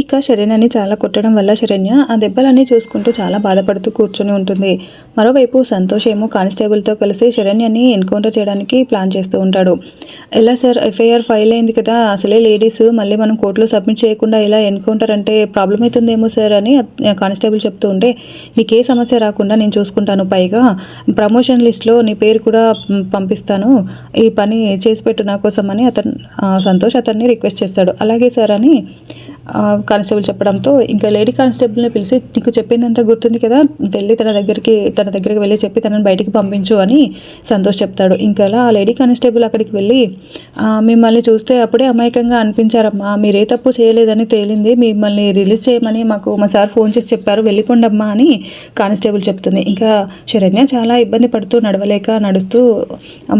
ఇక శరణ్యని చాలా కొట్టడం వల్ల శరణ్య ఆ దెబ్బలన్నీ చూసుకుంటూ చాలా బాధపడుతూ కూర్చొని ఉంటుంది. మరోవైపు సంతోష్ ఏమో కానిస్టేబుల్తో కలిసి శరణ్యని ఎన్కౌంటర్ చేయడానికి ప్లాన్ చేస్తూ ఉంటాడు. ఎలా సార్? ఎఫ్ఐఆర్ ఫైల్ అయింది కదా అసలే లేడీస్ మళ్ళీ మనం కోర్టులో సబ్మిట్ చేయకుండా ఇలా ఎన్కౌంటర్ అంటే ప్రాబ్లం అవుతుందేమో సార్ అని కానిస్టేబుల్ చెప్తూ ఉంటే నీకు ఏ సమస్య రాకుండా నేను చూసుకుంటాను. పైగా ప్రమోషన్ లిస్ట్లో నీ పేరు కూడా పంపిస్తాను. ఈ పని చేసి పెట్టు నా కోసం అని అతను సంతోష్ అతన్ని రిక్వెస్ట్ చేస్తాడు. అలాగే సార్ అని కానిస్టేబుల్ చెప్పడంతో ఇంకా లేడీ కానిస్టేబుల్ని పిలిచి నీకు చెప్పిందంతా గుర్తుంది కదా వెళ్ళి తన దగ్గరికి తన దగ్గరికి వెళ్ళి చెప్పి తనని బయటికి పంపించు అని సంతోష్ చెప్తాడు. ఇంకా అలా ఆ లేడీ కానిస్టేబుల్ అక్కడికి వెళ్ళి మిమ్మల్ని చూస్తే అప్పుడే అమాయకంగా అనిపించారమ్మా. మీరే తప్పు చేయలేదని తేలింది. మిమ్మల్ని రిలీజ్ చేయమని మాకు మా సార్ ఫోన్ చేసి చెప్పారు. వెళ్ళిపోండమ్మా అని కానిస్టేబుల్ చెప్తుంది. ఇంకా శరణ్య చాలా ఇబ్బంది పడుతూ నడవలేక నడుస్తూ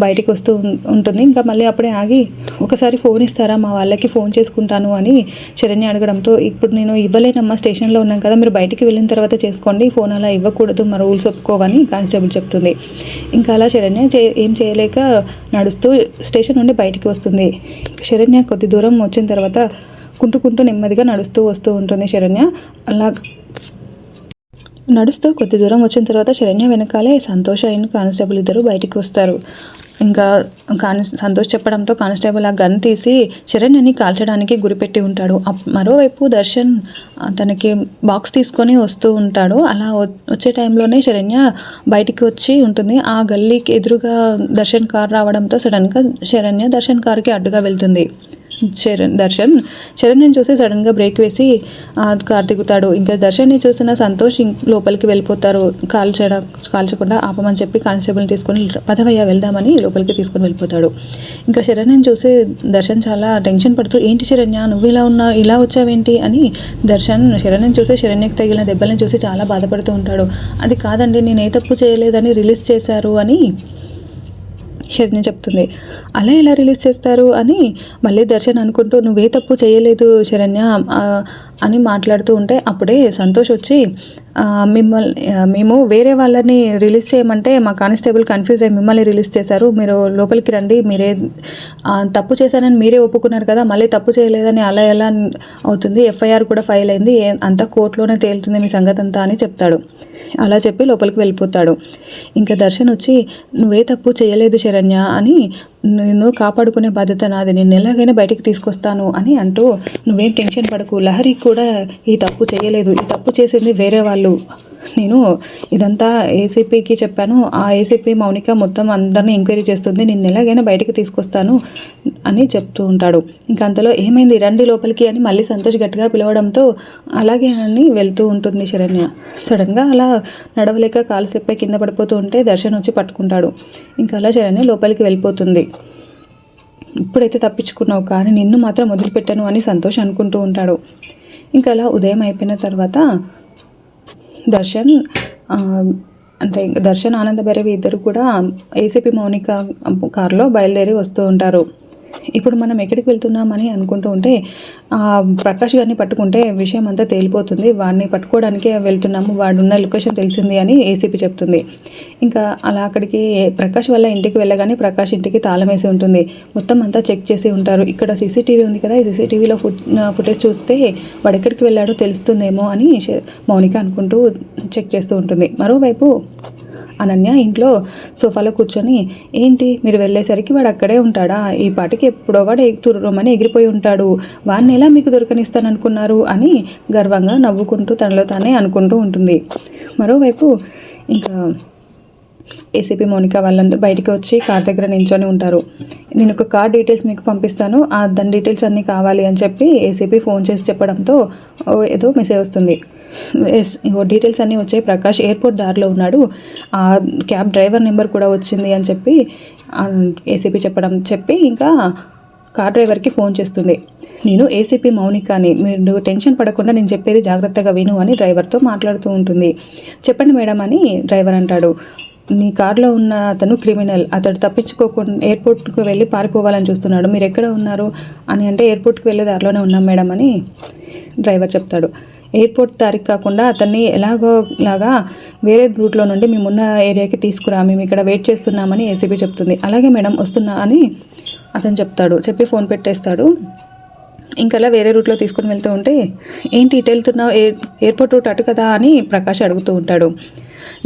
బయటికి వస్తూ ఉంటుంది. ఇంకా మళ్ళీ అప్పుడే ఆగి ఒకసారి ఫోన్ ఇస్తారా? మా వాళ్ళకి ఫోన్ చేసుకుంటాను అని శరణ్య అడగడంతో ఇప్పుడు నేను ఇవ్వలేనమ్మా స్టేషన్లో ఉన్నాం కదా మీరు బయటికి వెళ్ళిన తర్వాత చేసుకోండి ఫోన్ అలా ఇవ్వకూడదు మా రూల్స్ ఒప్పుకోవని కానిస్టేబుల్ చెప్తుంది. ఇంకా అలా శరణ్య చే ఏం చేయలేక నడుస్తూ స్టేషన్ నుండి బయటికి వస్తుంది. శరణ్య కొద్ది దూరం వచ్చిన తర్వాత కుంటుకుంటూ నెమ్మదిగా నడుస్తూ వస్తూ ఉంటుంది శరణ్య అలా నడుస్తూ కొద్ది దూరం వచ్చిన తర్వాత శరణ్య వెనకాలే సంతోష అయిన కానిస్టేబుల్ ఇద్దరు బయటికి వస్తారు. ఇంకా కాని సంతోష్ చెప్పడంతో కానిస్టేబుల్ ఆ గన్ తీసి శరణ్యని కాల్చడానికి గురిపెట్టి ఉంటాడు. మరోవైపు దర్శన్ తనకి బాక్స్ తీసుకొని వస్తూ ఉంటాడు. అలా వచ్చే టైంలోనే శరణ్య బయటికి వచ్చి ఉంటుంది. ఆ గల్లీకి ఎదురుగా దర్శన్ కార్ రావడంతో సడన్గా శరణ్య దర్శన్ కార్కి అడ్డుగా వెళ్తుంది. శరణ్ దర్శన్. శరణ్యని చూసి సడన్గా బ్రేక్ వేసి ఆ, దిగుతాడు ఇంకా దర్శన్ని చూసిన సంతోష్ లోపలికి వెళ్ళిపోతారు. కాల్చడ కాల్చకుండా ఆపమని చెప్పి కానిస్టేబుల్ని తీసుకొని పదవయ్య వెళ్దామని లోపలికి తీసుకొని వెళ్ళిపోతాడు. ఇంకా శరణ్యని చూసి దర్శన్ చాలా టెన్షన్ పడుతూ ఏంటి శరణ్య నువ్వు ఇలా ఉన్నా ఇలా వచ్చావేంటి? అని దర్శన్ శరణ్ని చూసి శరణ్యకి తగిలిన దెబ్బలను చూసి చాలా బాధపడుతూ ఉంటాడు. అది కాదండి నేను ఏ తప్పు చేయలేదని రిలీజ్ చేశారు అని శరణ్య చెప్తుంది. అలా ఎలా రిలీజ్ చేస్తారు? అని మళ్ళీ దర్శన్ అనుకుంటూ నువ్వే తప్పు చేయలేదు శరణ్య అని మాట్లాడుతూ ఉంటే అప్పుడే సంతోష్ వచ్చి మిమ్మల్ని మేము వేరే వాళ్ళని రిలీజ్ చేయమంటే మా కానిస్టేబుల్ కన్ఫ్యూజ్ అయ్యి మిమ్మల్ని రిలీజ్ చేశారు. మీరు లోపలికి రండి. మీరే తప్పు చేశారని మీరే ఒప్పుకున్నారు కదా మళ్ళీ తప్పు చేయలేదని అలా ఎలా అవుతుంది? ఎఫ్ఐఆర్ కూడా ఫైల్ అయింది. అంతా కోర్టులోనే తేలుతుంది మీ సంగతి అంతా అని చెప్తాడు. అలా చెప్పి లోపలికి వెళ్ళిపోతాడు. ఇంకా దర్శన్ వచ్చి నువ్వే తప్పు చేయలేదు శరణ్య అని నిన్ను కాపాడుకునే బాధ్యత నాది. నేను ఎలాగైనా బయటికి తీసుకొస్తాను అని అంటూ నువ్వేం టెన్షన్ పడకు. లహరి కూడా ఈ తప్పు చేయలేదు. ఈ తప్పు చేసింది వేరే వాళ్ళు. నేను ఇదంతా ఏసీపీకి చెప్పాను. ఆ ఏసీపీ మౌనిక మొత్తం అందరినీ ఎంక్వైరీ చేస్తుంది. నిన్ను ఎలాగైనా బయటకు తీసుకొస్తాను అని చెప్తూ ఉంటాడు. ఇంకా అంతలో ఏమైంది? రండి లోపలికి అని మళ్ళీ సంతోష్ గట్టిగా పిలవడంతో అలాగే అని వెళ్తూ ఉంటుంది శరణ్య. సడన్గా అలా నడవలేక కాలు చెప్పే కింద పడిపోతూ ఉంటే దర్శన్ వచ్చి పట్టుకుంటాడు. ఇంకా అలా శరణ్య లోపలికి వెళ్ళిపోతుంది. ఇప్పుడైతే తప్పించుకున్నావు కానీ నిన్ను మాత్రం వదిలిపెట్టాను అని సంతోష్ అనుకుంటూ ఉంటాడు. ఇంకా అలా ఉదయం అయిపోయిన తర్వాత దర్శన్ అంటే దర్శన్ ఆనంద భైరవి ఇద్దరు కూడా ఏసీపీ మౌనిక కారులో బయలుదేరి వస్తూ ఉంటారు. ఇప్పుడు మనం ఎక్కడికి వెళ్తున్నామని అనుకుంటూ ఉంటే ప్రకాష్ గారిని పట్టుకుంటే విషయం అంతా తేలిపోతుంది. వాడిని పట్టుకోవడానికే వెళ్తున్నాము. వాడు ఉన్న లొకేషన్ తెలిసింది అని ఏసీపీ చెప్తుంది. ఇంకా అలా అక్కడికి ప్రకాష్ వల్ల ఇంటికి వెళ్ళగానే ప్రకాష్ ఇంటికి తాళం వేసి ఉంటుంది. మొత్తం అంతా చెక్ చేసి ఉంటారు. ఇక్కడ సీసీటీవీ ఉంది కదా ఈ సీసీటీవీలో ఫుట్ ఫుటేజ్ చూస్తే వాడు ఎక్కడికి వెళ్ళాడో తెలుస్తుందేమో అని మౌనిక అనుకుంటూ చెక్ చేస్తూ ఉంటుంది. మరోవైపు అనన్య ఇంట్లో సోఫాలో కూర్చొని ఏంటి? మీరు వెళ్ళేసరికి వాడు అక్కడే ఉంటాడా? ఈ పాటికి ఎప్పుడో వాడు ఎగుతురమని ఎగిరిపోయి ఉంటాడు. వాడిని ఎలా మీకు దొరకనిస్తాను అనుకున్నారు అని గర్వంగా నవ్వుకుంటూ తనలో తానే అనుకుంటూ ఉంటుంది. మరోవైపు ఇంకా ఏసీపీ మౌనిక వాళ్ళందరూ బయటికి వచ్చి కార్ దగ్గర నించొని ఉంటారు. నేను ఒక కార్ డీటెయిల్స్ మీకు పంపిస్తాను. ఆ దాని డీటెయిల్స్ అన్నీ కావాలి అని చెప్పి ఏసీపీ ఫోన్ చేసి చెప్పడంతో ఓ ఏదో మెసేజ్ వస్తుంది. ఎస్ డీటెయిల్స్ అన్నీ వచ్చాయి. ప్రకాష్ ఎయిర్పోర్ట్ దారిలో ఉన్నాడు. ఆ క్యాబ్ డ్రైవర్ నెంబర్ కూడా వచ్చింది అని చెప్పి ఏసీపీ చెప్పడం చెప్పి ఇంకా కార్ డ్రైవర్కి ఫోన్ చేస్తుంది. నేను ఏసీపీ మౌనికాని మీరు టెన్షన్ పడకుండా నేను చెప్పేది జాగ్రత్తగా విను అని డ్రైవర్తో మాట్లాడుతూ ఉంటుంది. చెప్పండి మేడం అని డ్రైవర్ అంటాడు. నీ కారులో ఉన్న అతను క్రిమినల్. అతడు తప్పించుకోకుండా ఎయిర్పోర్ట్కి వెళ్ళి పారిపోవాలని చూస్తున్నాడు. మీరు ఎక్కడ ఉన్నారు? అని అంటే ఎయిర్పోర్ట్కి వెళ్ళే దారిలోనే ఉన్నాం మేడం అని డ్రైవర్ చెప్తాడు. ఎయిర్పోర్ట్ తారీఖు కాకుండా అతన్ని ఎలాగో లాగా వేరే రూట్లో నుండి మేమున్న ఏరియాకి తీసుకురా మేము ఇక్కడ వెయిట్ చేస్తున్నామని ఏసీబీ చెప్తుంది. అలాగే మేడం వస్తున్నా అని అతను చెప్తాడు. చెప్పి ఫోన్ పెట్టేస్తాడు. ఇంకలా వేరే రూట్లో తీసుకొని వెళ్తూ ఉంటే ఏంటి ఇటు వెళ్తున్నావు? ఎయిర్ ఎయిర్పోర్ట్ రూట్ అటు కదా? అని ప్రకాష్ అడుగుతూ ఉంటాడు.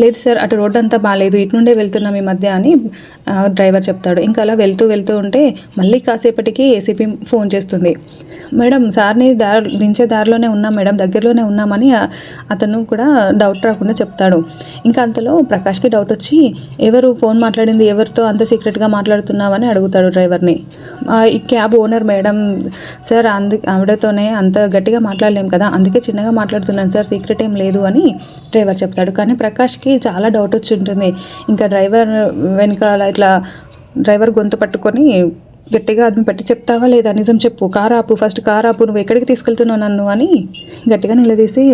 లేదు సార్ అటు రోడ్ అంతా బాగాలేదు ఇటు నుండే వెళ్తున్నాం ఈ మధ్య అని డ్రైవర్ చెప్తాడు. ఇంకా అలా వెళ్తూ వెళ్తూ ఉంటే మళ్ళీ కాసేపటికి ఏసీపీ ఫోన్ చేస్తుంది. మేడం సార్ని దారి దించే దారిలోనే ఉన్నాం మేడం దగ్గరలోనే ఉన్నామని అతను కూడా డౌట్ రాకుండా చెప్తాడు. ఇంకా అంతలో ప్రకాష్కి డౌట్ వచ్చి ఎవరు ఫోన్ మాట్లాడింది ఎవరితో అంత సీక్రెట్గా మాట్లాడుతున్నావని అడుగుతాడు డ్రైవర్ని. ఈ క్యాబ్ ఓనర్ మేడం సార్ అందు ఆవిడతోనే అంత గట్టిగా మాట్లాడలేం కదా అందుకే చిన్నగా మాట్లాడుతున్నాను సార్ సీక్రెట్ ఏం లేదు అని డ్రైవర్ చెప్తాడు. కానీ ప్రకాష్కి చాలా డౌట్ వచ్చి ఉంటుంది. ఇంకా డ్రైవర్ వెనకాల ఇట్లా డ్రైవర్ గొంతు పట్టుకొని గట్టిగా అదును పెట్టి చెప్తావా లేదా? నిజం చెప్పు. కార్ ఆపు ఫస్ట్ కార్ ఆపు నువ్వు ఎక్కడికి తీసుకెళ్తున్నావు నన్ను అని గట్టిగా నిలదీసి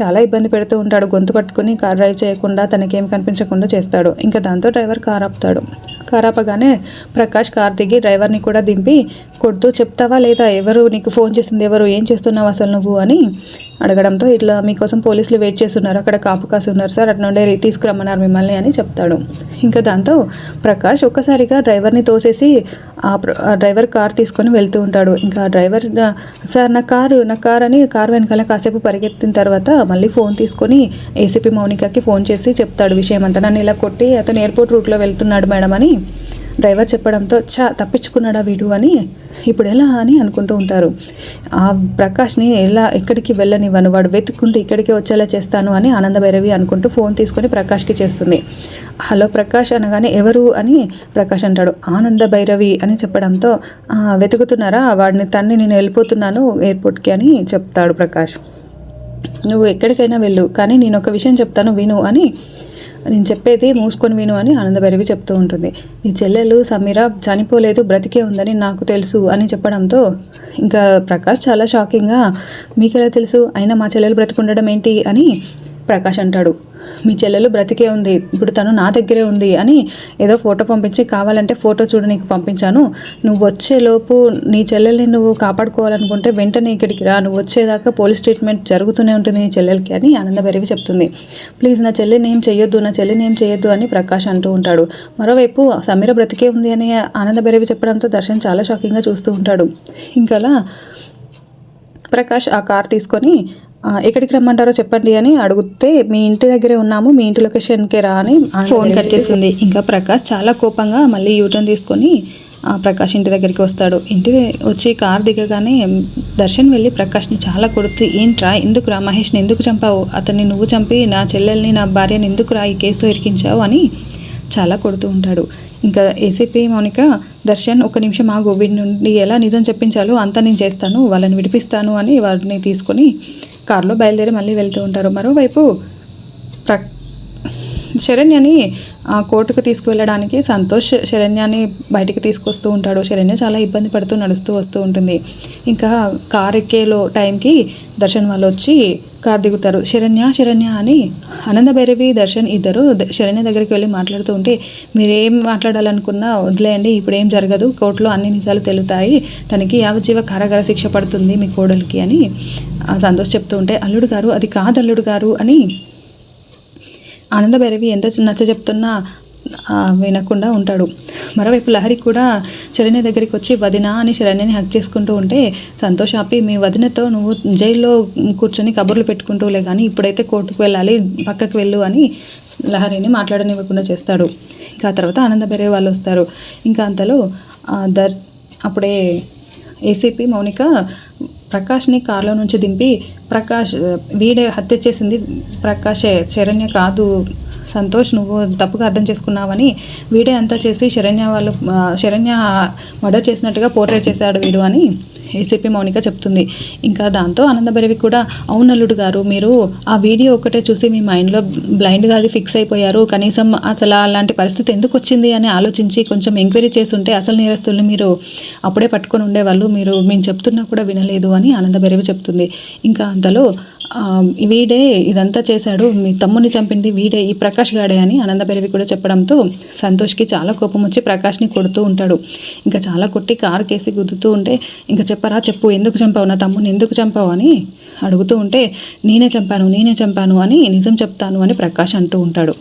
చాలా ఇబ్బంది పెడుతూ ఉంటాడు. గొంతు పట్టుకుని కార్ డ్రైవ్ చేయకుండా తనకేం కనిపించకుండా చేస్తాడు. ఇంకా దాంతో డ్రైవర్ కార్ ఆపుతాడు. కార్ ప్రకాష్ కార్ దిగి డ్రైవర్ని కూడా దింపి కొడుతూ చెప్తావా లేదా? ఎవరు నీకు ఫోన్ చేసింది? ఎవరు? ఏం చేస్తున్నావు అసలు నువ్వు? అని అడగడంతో ఇట్లా మీకోసం పోలీసులు వెయిట్ చేస్తున్నారు అక్కడ కాపు కాసి ఉన్నారు సార్ అటు నుండే తీసుకురమ్మన్నారు మిమ్మల్ని అని చెప్తాడు. ఇంకా దాంతో ప్రకాష్ ఒక్కసారిగా డ్రైవర్ని తోసేసి ఆ ప్ర- డ్రైవర్ కార్ తీసుకొని వెళ్తూ ఉంటాడు. ఇంకా డ్రైవర్ సార్ నా కారు నా కార్ అని కార్ వెనకాల కాసేపు పరిగెత్తిన తర్వాత మళ్ళీ ఫోన్ తీసుకొని ఏసీపీ మౌనికకి ఫోన్ చేసి చెప్తాడు విషయం అంతా నన్ను ఇలా కొట్టి అతను ఎయిర్పోర్ట్ రూట్లో వెళ్తున్నాడు మేడం అని. డ్రైవర్ చెప్పడంతో చా తప్పించుకున్నాడా వీడు? అని ఇప్పుడు ఎలా అని అనుకుంటూ ఉంటారు. ఆ ప్రకాష్ని ఎలా ఎక్కడికి వెళ్ళనివ్వను వాడు వెతుక్కుంటూ ఇక్కడికి వచ్చేలా చేస్తాను అని ఆనందభైరవి అనుకుంటూ ఫోన్ తీసుకొని ప్రకాష్కి చేస్తుంది. హలో ప్రకాష్ అనగానే ఎవరు? అని ప్రకాష్ అంటాడు. ఆనంద భైరవి అని చెప్పడంతో వెతుకుతున్నారా? వాడిని తన్ని నేను వెళ్ళిపోతున్నాను ఎయిర్పోర్ట్కి అని చెప్తాడు ప్రకాష్. నువ్వు ఎక్కడికైనా వెళ్ళు కానీ నేను ఒక విషయం చెప్తాను విను అని నేను చెప్పేది మూసుకొని విను అని ఆనందభైరవి చెప్తూ ఉంటుంది. నీ చెల్లెలు సమీర చనిపోలేదు బ్రతికే ఉందని నాకు తెలుసు అని చెప్పడంతో ఇంకా ప్రకాష్ చాలా షాకింగ్గా మీకెలా తెలుసు? అయినా మా చెల్లెలు బ్రతికుండడం ఏంటి? అని ప్రకాష్ అంటాడు మీ చెల్లెలు బ్రతికే ఉంది ఇప్పుడు తను నా దగ్గరే ఉంది అని ఏదో ఫోటో పంపించి కావాలంటే ఫోటో చూడు నీకు పంపించాను. నువ్వు వచ్చేలోపు నీ చెల్లెల్ని నువ్వు కాపాడుకోవాలనుకుంటే వెంటనే ఇక్కడికి రా. నువ్వు వచ్చేదాకా పోలీస్ ట్రీట్మెంట్ జరుగుతూనే ఉంటుంది నీ చెల్లెలకి అని ఆనందభైరవి చెప్తుంది. ప్లీజ్ నా చెల్లెని ఏం చేయొద్దు నా చెల్లిని ఏం చేయొద్దు అని ప్రకాష్ అంటూ ఉంటాడు. మరోవైపు సమీర బ్రతికే ఉంది అని ఆనందభైరవి చెప్పడంతో దర్శన్ చాలా షాకింగ్గా చూస్తూ ఉంటాడు. ఇంకా అలా ప్రకాష్ ఆ కార్ తీసుకొని ఎక్కడికి రమ్మంటారో చెప్పండి అని అడిగితే మీ ఇంటి దగ్గరే ఉన్నాము మీ ఇంటి లొకేషన్కే రా అని ఫోన్ కట్ చేస్తుంది ఇంకా ప్రకాష్ చాలా కోపంగా మళ్ళీ యూటర్న్ తీసుకొని ఆ ప్రకాష్ ఇంటి దగ్గరికి వస్తాడు. ఇంటి వచ్చి కార్ దిగగానే దర్శన్ వెళ్ళి ప్రకాష్ని చాలా కొడుతూ ఏంట్రా ఎందుకురా మహేష్ని ఎందుకు చంపావు? అతన్ని నువ్వు చంపి నా చెల్లెల్ని నా భార్యని ఎందుకురా ఈ కేసులో ఇరికించావు? అని చాలా కొడుతూ ఉంటాడు. ఇంకా ఏసీపీ మౌనిక దర్శన్ ఒక నిమిషం ఆగు. వీడి నుండి ఎలా నిజం చెప్పించాలో అంతా నేను చేస్తాను. వాళ్ళని విడిపిస్తాను అని వారిని తీసుకొని కారులో బయలుదేరి మళ్ళీ వెళ్తూ ఉంటారు. మరోవైపు ప్ర శరణ్యని ఆ కోర్టుకు తీసుకువెళ్ళడానికి సంతోష్ శరణ్యాని బయటికి తీసుకొస్తూ ఉంటాడు. శరణ్య చాలా ఇబ్బంది పడుతూ నడుస్తూ వస్తూ ఉంటుంది. ఇంకా కార్ ఎక్కేలో టైంకి దర్శన్ వాళ్ళు వచ్చి కార్ దిగుతారు. శరణ్య శరణ్య అని ఆనంద భైరవి దర్శన్ ఇద్దరు శరణ్య దగ్గరికి వెళ్ళి మాట్లాడుతూ ఉంటే మీరేం మాట్లాడాలనుకున్నా వదిలేయండి ఇప్పుడు ఏం జరగదు. కోర్టులో అన్ని నిజాలు తెలుతాయి. తనకి యావజ్జీవ కారాగార శిక్ష పడుతుంది మీ కోడలికి అని సంతోష్ చెప్తూ ఉంటే అల్లుడు గారు అది కాదు అల్లుడు గారు అని ఆనందభైరవి ఎంత నచ్చ చెప్తున్నా వినకుండా ఉంటాడు. మరోవైపు లహరి కూడా శరణ్య దగ్గరికి వచ్చి వదిన అని శరణ్యని హక్ చేసుకుంటూ ఉంటే సంతోష్ ఆపి మీ వదినతో నువ్వు జైల్లో కూర్చొని కబుర్లు పెట్టుకుంటూలే కానీ ఇప్పుడైతే కోర్టుకు వెళ్ళాలి పక్కకు వెళ్ళు అని లహరిని మాట్లాడనివ్వకుండా చేస్తాడు. ఇంకా ఆ తర్వాత ఆనందభైరవి వాళ్ళు వస్తారు. ఇంకా అంతలో దర్ అప్పుడే ఏసీపీ మౌనిక ప్రకాష్ని కార్లో నుంచి దింపి ప్రకాష్ వీడే హత్య చేసింది ప్రకాషే శరణ్య కాదు సంతోష్ నువ్వు తప్పుగా అర్థం చేసుకున్నావని వీడే అంతా చేసి శరణ్య వాళ్ళు శరణ్య మర్డర్ చేసినట్టుగా పోర్ట్రేట్ చేశాడు వీడు అని ఏసీపీ మౌనిక చెప్తుంది. ఇంకా దాంతో ఆనందభైరవి కూడా అవునల్లుడు గారు మీరు ఆ వీడియో ఒకటే చూసి మీ మైండ్లో బ్లైండ్గా అది ఫిక్స్ అయిపోయారు. కనీసం అసలు అలాంటి పరిస్థితి ఎందుకు వచ్చింది? అని ఆలోచించి కొంచెం ఎంక్వైరీ చేస్తుంటే అసలు నేరస్తుల్ని మీరు అప్పుడే పట్టుకొని ఉండేవాళ్ళు. మీరు మేము చెప్తున్నా కూడా వినలేదు అని ఆనందభైరవి చెప్తుంది. ఇంకా అంతలో వీడే ఇదంతా చేశాడు. మీ తమ్ముని చంపింది వీడే. ఈ ప్రకాష్ గాడే అని ఆనందభైరవి కూడా చెప్పడంతో సంతోష్కి చాలా కోపం వచ్చి ప్రకాష్ని కొడుతూ ఉంటాడు. ఇంకా చాలా కొట్టి కారు కేసి గుద్దుతూ ఉంటే ఇంకా చెప్పరా చెప్పు ఎందుకు చంపావు నా తమ్ముని ఎందుకు చంపావు? అని అడుగుతూ ఉంటే నేనే చంపాను నేనే చంపాను అని నిజం చెప్తాను అని ప్రకాష్ అంటూ ఉంటాడు.